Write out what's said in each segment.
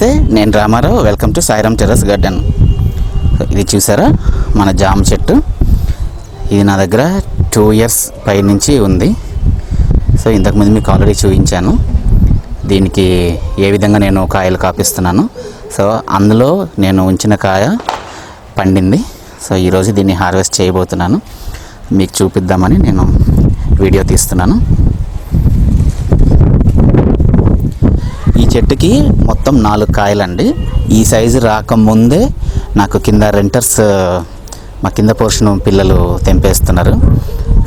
నమస్తే నేను Ramarao. Welcome to Sairam terrace garden ఇది చూసారా? మన జామ చెట్టు. ఇది నా దగ్గర టూ ఇయర్స్ పై నుంచి ఉంది సో ఇంతకుముందు మీకు ఆల్రెడీ చూపించాను. దీనికి ఏ విధంగా నేను కాయలు కాపిస్తున్నాను. సో అందులో నేను ఉంచిన కాయ పండింది. సో ఈరోజు దీన్ని హార్వెస్ట్ చేయబోతున్నాను. మీకు చూపిద్దామని నేను వీడియో తీస్తున్నాను. చెట్టుకి మొత్తం నాలుగు కాయలండి. ఈ సైజు రాకముందే నాకు కింద రెంటర్స్ మా కింద పోర్షన్ పిల్లలు తెంపేస్తున్నారు.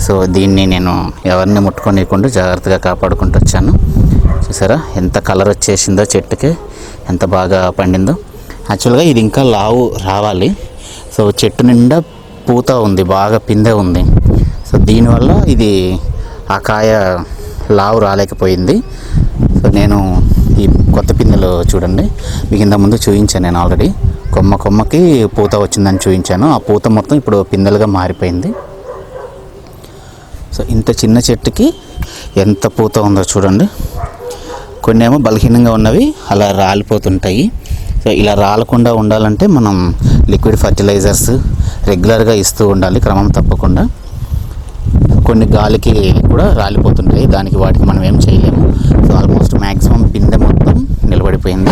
సో దీన్ని నేను ఎవరిని ముట్టుకోనియకుండా జాగ్రత్తగా కాపాడుకుంటూ వచ్చాను. చూసారా? ఎంత కలర్ వచ్చేసిందో చెట్టుకి ఎంత బాగా పండిందో. యాక్చువల్గా ఇది ఇంకా లావు రావాలి. సో చెట్టు నిండా పూత ఉంది బాగా పిందె ఉంది. సో దీనివల్ల ఇది ఆ కాయ లావు రాలేకపోయింది. సో నేను ఈ కొత్త పిందెలు చూడండి. మీకు ఇంత ముందు చూపించాను నేను ఆల్రెడీ కొమ్మ కొమ్మకి పూత వచ్చిందని చూపించాను. ఆ పూత మొత్తం ఇప్పుడు పిందెలుగా మారిపోయింది. సో ఇంత చిన్న చెట్టుకి ఎంత పూత ఉందో చూడండి. కొన్ని ఏమో బలహీనంగా ఉన్నవి అలా రాలిపోతుంటాయి. సో ఇలా రాలకుండా ఉండాలంటే మనం లిక్విడ్ ఫర్టిలైజర్స్ రెగ్యులర్గా ఇస్తూ ఉండాలి క్రమం తప్పకుండా. కొన్ని గాలికి కూడా రాలిపోతుంటాయి. దానికి వాటికి మనం ఏం చేయలేము. సో ఆల్మోస్ట్ మ్యాక్సిమం పిందె మొత్తం నిలబడిపోయింది.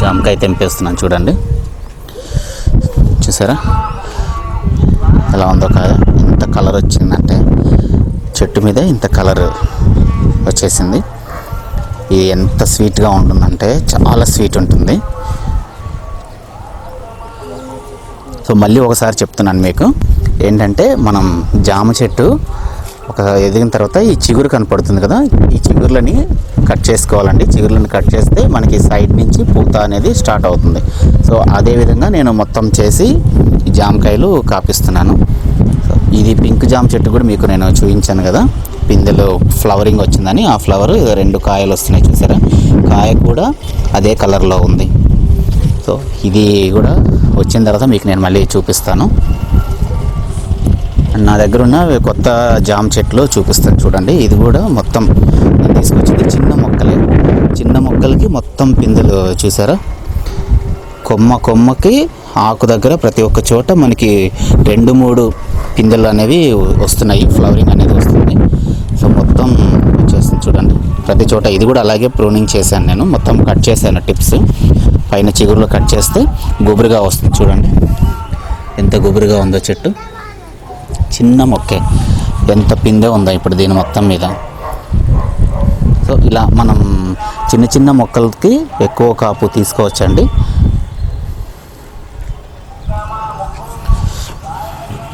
జామకాయ తెంపేస్తున్నాను చూడండి. చూసారా? ఎలా ఉందో కాదా. ఇంత కలర్ వచ్చిందంటే చెట్టు మీద ఇంత కలర్ వచ్చేసింది. ఇది ఎంత స్వీట్గా ఉంటుందంటే చాలా స్వీట్ ఉంటుంది. సో మళ్ళీ ఒకసారి చెప్తున్నాను మీకు. ఏంటంటే మనం జామ చెట్టు ఒక ఎదిగిన తర్వాత ఈ చిగురు కనపడుతుంది కదా ఈ చిగురులని కట్ చేసుకోవాలండి. చిగురులను కట్ చేస్తే మనకి సైడ్ నుంచి పూత అనేది స్టార్ట్ అవుతుంది. సో అదే విధంగా నేను మొత్తం చేసి జామకాయలు కాపిస్తున్నాను. ఇది పింక్ జామ చెట్టు కూడా మీకు నేను చూపించాను కదా. పిందెలో ఫ్లవరింగ్ వచ్చిందని ఆ ఫ్లవర్ రెండు కాయలు వస్తున్నాయి చూసారా? కాయ కూడా అదే కలర్లో ఉంది. సో ఇది కూడా వచ్చిన తర్వాత మీకు నేను మళ్ళీ చూపిస్తాను. నా దగ్గర ఉన్న కొత్త జామ చెట్లు చూపిస్తాను చూడండి. ఇది కూడా మొత్తం తీసుకొచ్చింది చిన్న మొక్కలే. చిన్న మొక్కలకి మొత్తం పిందెలు చూసారా? కొమ్మ కొమ్మకి ఆకు దగ్గర ప్రతి ఒక్క చోట మనకి రెండు మూడు పిందెలు అనేవి వస్తున్నాయి. ఫ్లవరింగ్ అనేది వస్తుంది. సో మొత్తం వచ్చేస్తుంది చూడండి. ప్రతి చోట ఇది కూడా అలాగే ప్రూనింగ్ చేశాను నేను. మొత్తం కట్ చేశాను టిప్స్. పైన చిగురులో కట్ చేస్తే గుబురుగా వస్తుంది చూడండి. ఎంత గుబురుగా ఉందో చెట్టు. చిన్న మొక్కే. ఎంత పిందె ఉందో ఇప్పుడు దీని మొత్తం మీద. సో ఇలా మనం చిన్న చిన్న మొక్కలకి ఎక్కువ కాపు తీసుకోవచ్చండి.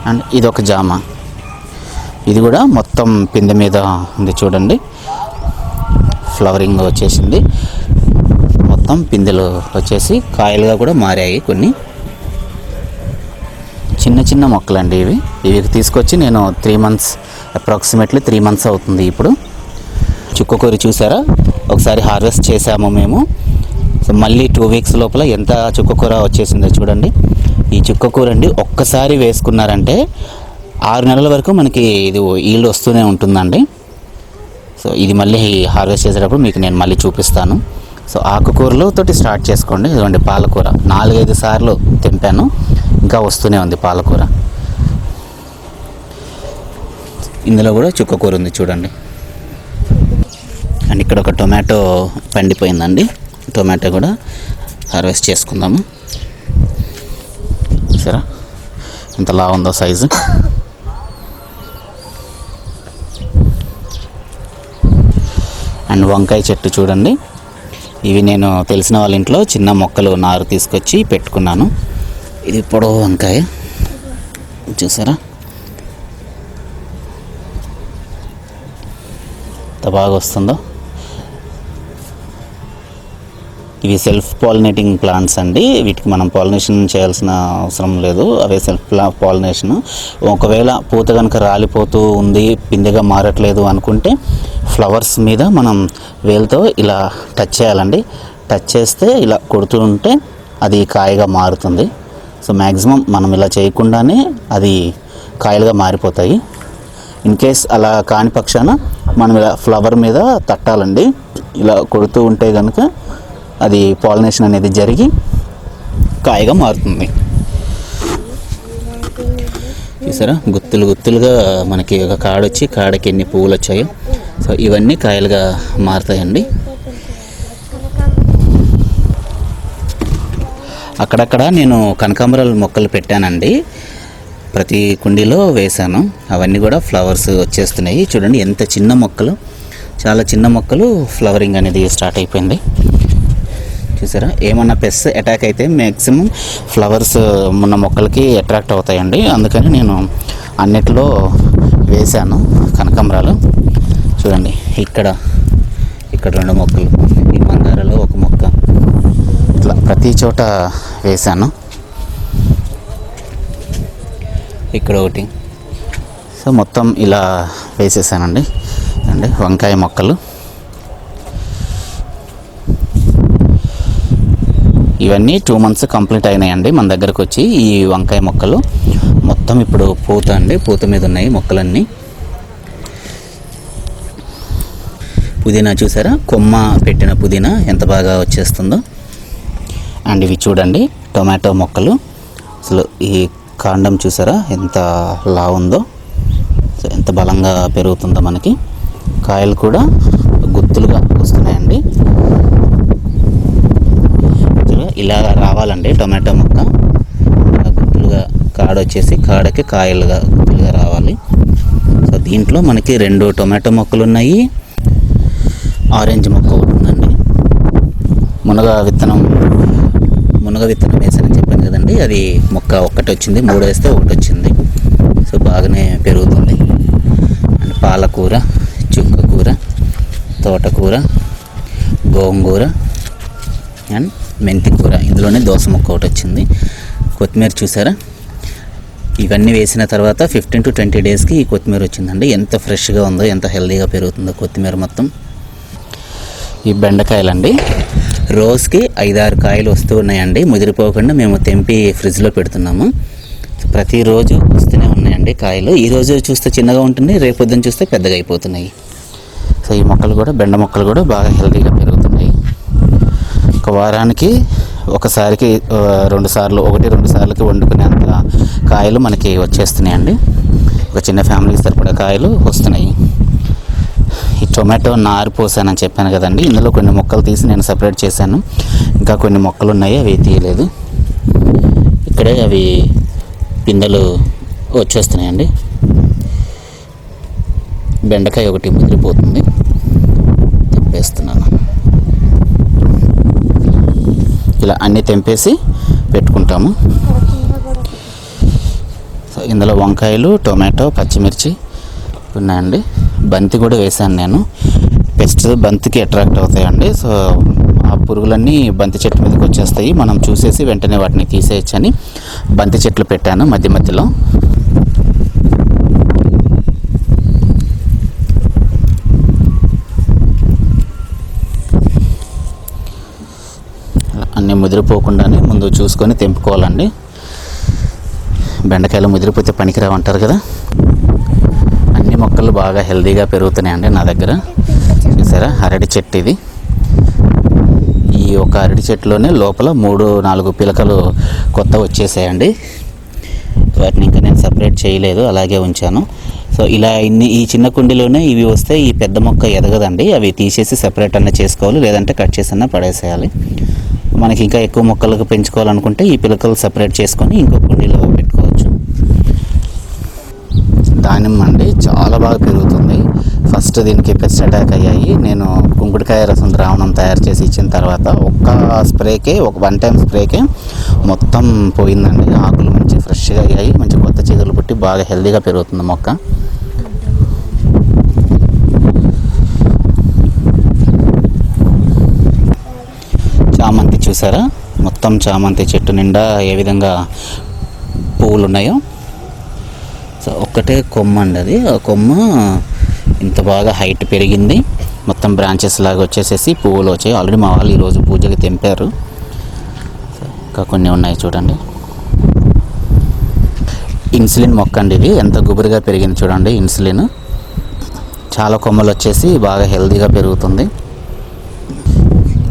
అండ్ ఇది ఒక జామ. ఇది కూడా మొత్తం పిందె మీద ఉంది చూడండి. ఫ్లవరింగ్ వచ్చేసింది. మొత్తం పిందెలు వచ్చేసి కాయలుగా కూడా మారాయి కొన్ని. చిన్న చిన్న మొక్కలండి ఇవి. ఇవి తీసుకొచ్చి నేను three months approximately three months అవుతుంది ఇప్పుడు. చుక్కకూర చూసారా? ఒకసారి హార్వెస్ట్ చేసాము మేము. సో మళ్ళీ టూ వీక్స్ లోపల ఎంత చుక్కకూర వచ్చేసిందో చూడండి. ఈ చుక్కకూర అండి ఒక్కసారి వేసుకున్నారంటే ఆరు నెలల వరకు మనకి ఇది ఈల్డ్ వస్తూనే ఉంటుందండి. సో ఇది మళ్ళీ హార్వెస్ట్ చేసేటప్పుడు మీకు నేను మళ్ళీ చూపిస్తాను. సో ఆకుకూరలతోటి స్టార్ట్ చేసుకోండి. ఇదిగోండి పాలకూర. నాలుగైదు సార్లు తెంపాను. ఇంకా వస్తూనే ఉంది పాలకూర. ఇందులో కూడా చుక్కకూర ఉంది చూడండి. అండ్ ఇక్కడ ఒక టొమాటో పండిపోయిందండి. టొమాటో కూడా హార్వెస్ట్ చేసుకుందాము. సరే. ఇంతలా ఉందో సైజు. అండ్ వంకాయ చెట్టు చూడండి. ఇవి నేను తెలిసిన వాళ్ళ ఇంట్లో చిన్న మొక్కలు నారు తీసుకొచ్చి పెట్టుకున్నాను. ఇది పొడవు వంకాయ. చూసారా? ఎంత బాగా వస్తుందో. ఇవి సెల్ఫ్ పాలినేటింగ్ ప్లాంట్స్ అండి. వీటికి మనం పాలినేషన్ చేయాల్సిన అవసరం లేదు. అవే సెల్ఫ్ పాలినేషన్ ఒకవేళ పూత కనుక రాలిపోతూ ఉంది పిందెగా మారట్లేదు అనుకుంటే ఫ్లవర్స్ మీద మనం వేలుతో ఇలా టచ్ చేయాలండి. టచ్ చేస్తే ఇలా కొడుతూ ఉంటే అది కాయగా మారుతుంది. సో మ్యాక్సిమం మనం ఇలా చేయకుండానే అది కాయలుగా మారిపోతాయి. ఇన్ కేస్ అలా కాని పక్షాన మనం ఇలా ఫ్లవర్ మీద తట్టాలండి. ఇలా కొడుతూ ఉంటే కనుక అది పాలినేషన్ అనేది జరిగి కాయగా మారుతుంది. చూసారా? గుత్తులు గుత్తులుగా మనకి ఒక కాడ వచ్చి కాడకి ఎన్ని పువ్వులు వచ్చాయో సో ఇవన్నీ కాయలుగా మారుతాయండి. అక్కడక్కడ నేను కనకాంబరాల మొక్కలు పెట్టానండి. ప్రతి కుండీలో వేశాను. అవన్నీ కూడా ఫ్లవర్స్ వచ్చేస్తున్నాయి. చూడండి ఎంత చిన్న మొక్కలు. చాలా చిన్న మొక్కలు ఫ్లవరింగ్ అనేది స్టార్ట్ అయిపోయింది. చూసారా? ఏమన్నా పెస్ అటాక్ అయితే మ్యాక్సిమం ఫ్లవర్స్ ఉన్న మొక్కలకి అట్రాక్ట్ అవుతాయండి. అందుకని నేను అన్నిటిలో వేశాను కనకాంబరాలు. చూడండి ఇక్కడ ఇక్కడ రెండు మొక్కలు. ఈ మందారలో ఒక మొక్క. ఇట్లా ప్రతి చోట వేశాను. ఇక్కడ ఒకటి. సో మొత్తం ఇలా వేసేసానండి. అండి వంకాయ మొక్కలు. ఇవన్నీ టూ మంత్స్ కంప్లీట్ అయినాయండి మన దగ్గరకు వచ్చి ఈ వంకాయ మొక్కలు. మొత్తం ఇప్పుడు పూత అండి పూత మీద ఉన్నాయి మొక్కలన్నీ. పుదీనా చూసారా? కొమ్మ పెట్టిన పుదీనా ఎంత బాగా వచ్చేస్తుందో. అండ్ ఇవి చూడండి టొమాటో మొక్కలు. అసలు ఈ కాండం చూసారా ఎంత లా ఉందో సో ఎంత బలంగా పెరుగుతుందో మనకి. కాయలు కూడా గుత్తులుగా వస్తున్నాయండి. ఇలా రావాలండి టొమాటో మొక్క. గుత్తులుగా కాడ వచ్చేసి కాడకి కాయలుగా గుత్తులుగా రావాలి. సో దీంట్లో మనకి రెండు టొమాటో మొక్కలు ఉన్నాయి. ఆరెంజ్ మొక్క ఒకటి ఉందండి. మునగ విత్తనం మునగ విత్తనం వేసానని చెప్పాను కదండి. అది మొక్క ఒక్కటి వచ్చింది మూడు వేస్తే ఒకటి వచ్చింది. సో బాగానే పెరుగుతుంది. అండ్ పాలకూర చుక్కకూర తోటకూర గోంగూర అండ్ మెంతి కూర. ఇందులోనే దోస మొక్క ఒకటి వచ్చింది. కొత్తిమీర చూసారా? ఇవన్నీ వేసిన తర్వాత ఫిఫ్టీన్ టు ట్వంటీ డేస్కి ఈ కొత్తిమీర వచ్చిందండి. ఎంత ఫ్రెష్గా ఉందో ఎంత హెల్దీగా పెరుగుతుందో కొత్తిమీర మొత్తం. ఈ బెండకాయలండి. రోజుకి ఐదారు కాయలు వస్తూ ఉన్నాయండి. ముదిరిపోకుండా మేము తెంపి ఫ్రిడ్జ్లో పెడుతున్నాము. ప్రతిరోజు వస్తూనే ఉన్నాయండి కాయలు. ఈ రోజు చూస్తే చిన్నగా ఉంటుంది రేపు పొద్దున్న చూస్తే పెద్దగా అయిపోతున్నాయి. సో ఈ మొక్కలు కూడా బెండ మొక్కలు కూడా బాగా హెల్తీగా పెరుగుతున్నాయి. ఒక వారానికి ఒకసారికి రెండు సార్లు ఒకటి రెండు సార్లకి వండుకునేంత కాయలు మనకి వచ్చేస్తున్నాయండి. ఒక చిన్న ఫ్యామిలీకి సరిపడా కాయలు వస్తున్నాయి. టొమాటో నారు పోసానని చెప్పాను కదండి. ఇందులో కొన్ని మొక్కలు తీసి నేను సపరేట్ చేశాను. ఇంకా కొన్ని మొక్కలు ఉన్నాయి అవి తీయలేదు. ఇక్కడే అవి పిందెలు వచ్చేస్తున్నాయండి. బెండకాయ ఒకటి ముదిరిపోతుంది. తెంపేస్తున్నాను. ఇలా అన్నీ తెంపేసి పెట్టుకుంటాము. ఇందులో వంకాయలు టొమాటో పచ్చిమిర్చి ఉన్నాయండి. బంతి కూడా వేశాను నేను. పెస్ట్ బంతికి అట్రాక్ట్ అవుతాయండి. సో ఆ పురుగులన్నీ బంతి చెట్టు మీదకి వచ్చేస్తాయి. మనం చూసేసి వెంటనే వాటిని తీసేయచ్చని బంతి చెట్లు పెట్టాను మధ్య మధ్యలో. అన్నీ ముదిరిపోకుండానే ముందు చూసుకొని తెంపుకోవాలండి. బెండకాయలు ముదిరిపోతే పనికిరావు అంటారు కదా అన్ని మొక్కలు బాగా హెల్తీగా పెరుగుతున్నాయండి నా దగ్గర. చూసారా? అరటి చెట్టు ఇది. ఈ ఒక అరటి చెట్టులోనే లోపల మూడు నాలుగు పిలకలు కొత్త వచ్చేసాయండి. వాటిని ఇంకా నేను సపరేట్ చేయలేదు అలాగే ఉంచాను. సో ఇలా ఇన్ని ఈ చిన్న కుండీలోనే ఇవి వస్తే ఈ పెద్ద మొక్క ఎదగదండి. అవి తీసేసి సపరేట్ అన్న చేసుకోవాలి లేదంటే కట్ చేసి అన్న పడేసేయాలి. మనకి ఇంకా ఎక్కువ మొక్కలకు పెంచుకోవాలనుకుంటే ఈ పిలకలు సపరేట్ చేసుకొని ఇంకో కుండీలో దానిమ్మ అండి చాలా బాగా పెరుగుతుంది. ఫస్ట్ దీనికి పెస్ట్ అటాక్ అయ్యాయి. నేను కుంకుడుకాయ రసం ద్రావణం తయారు చేసి ఇచ్చిన తర్వాత ఒక్క స్ప్రేకే ఒక వన్ టైం స్ప్రేకే మొత్తం పోయిందండి. ఆకులు మంచి ఫ్రెష్గా అయ్యాయి. మంచి కొత్త చీగలు పుట్టి బాగా హెల్దీగా పెరుగుతుంది మొక్క. చామంతి చూసారా? మొత్తం చామంతి చెట్టు నిండా ఏ విధంగా పువ్వులు ఉన్నాయో సో ఒక్కటే కొమ్మ అండి అది. ఆ కొమ్మ ఇంత బాగా హైట్ పెరిగింది. మొత్తం బ్రాంచెస్ లాగా వచ్చేసేసి పువ్వులు వచ్చాయి. ఆల్రెడీ మా వాళ్ళు ఈరోజు పూజకి తెంపారు. ఇంకా కొన్ని ఉన్నాయి చూడండి. ఇన్సులిన్ మొక్క అండి ఇది. ఎంత గుబురుగా పెరిగింది చూడండి ఇన్సులిన్. చాలా కొమ్మలు వచ్చేసి బాగా హెల్తీగా పెరుగుతుంది.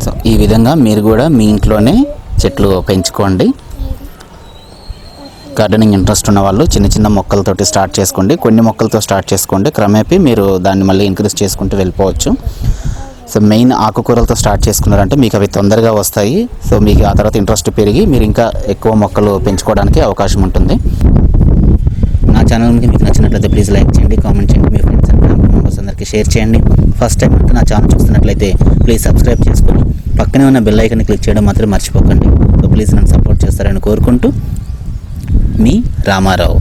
సో ఈ విధంగా మీరు కూడా మీ ఇంట్లోనే చెట్లు పెంచుకోండి. గార్డెనింగ్ ఇంట్రెస్ట్ ఉన్న వాళ్ళు చిన్న చిన్న మొక్కలతోటి స్టార్ట్ చేసుకోండి. కొన్ని మొక్కలతో స్టార్ట్ చేసుకోండి. క్రమేపీ మీరు దాన్ని మళ్ళీ ఇంక్రీజ్ చేసుకుంటూ వెళ్ళిపోవచ్చు. సో మెయిన్ ఆకుకూరలతో స్టార్ట్ చేసుకున్నారంటే మీకు అవి తొందరగా వస్తాయి. సో మీకు ఆ తర్వాత ఇంట్రెస్ట్ పెరిగి మీరు ఇంకా ఎక్కువ మొక్కలు పెంచుకోవడానికి అవకాశం ఉంటుంది. నా ఛానల్ మీకు నచ్చినట్లయితే ప్లీజ్ లైక్ చేయండి కామెంట్ చేయండి. మీ ఫ్రెండ్స్ అండ్ ఫ్యామిలీ మెంబర్స్ అందరికీ షేర్ చేయండి. ఫస్ట్ టైం అంటే నా ఛానల్ చూస్తున్నట్లయితే ప్లీజ్ సబ్స్క్రైబ్ చేసుకొని పక్కనే ఉన్న బెల్ ఐకన్ క్లిక్ చేయడం మాత్రం మర్చిపోకండి. సో ప్లీజ్ నన్ను సపోర్ట్ చేస్తారని కోరుకుంటూ మీ రామారావు.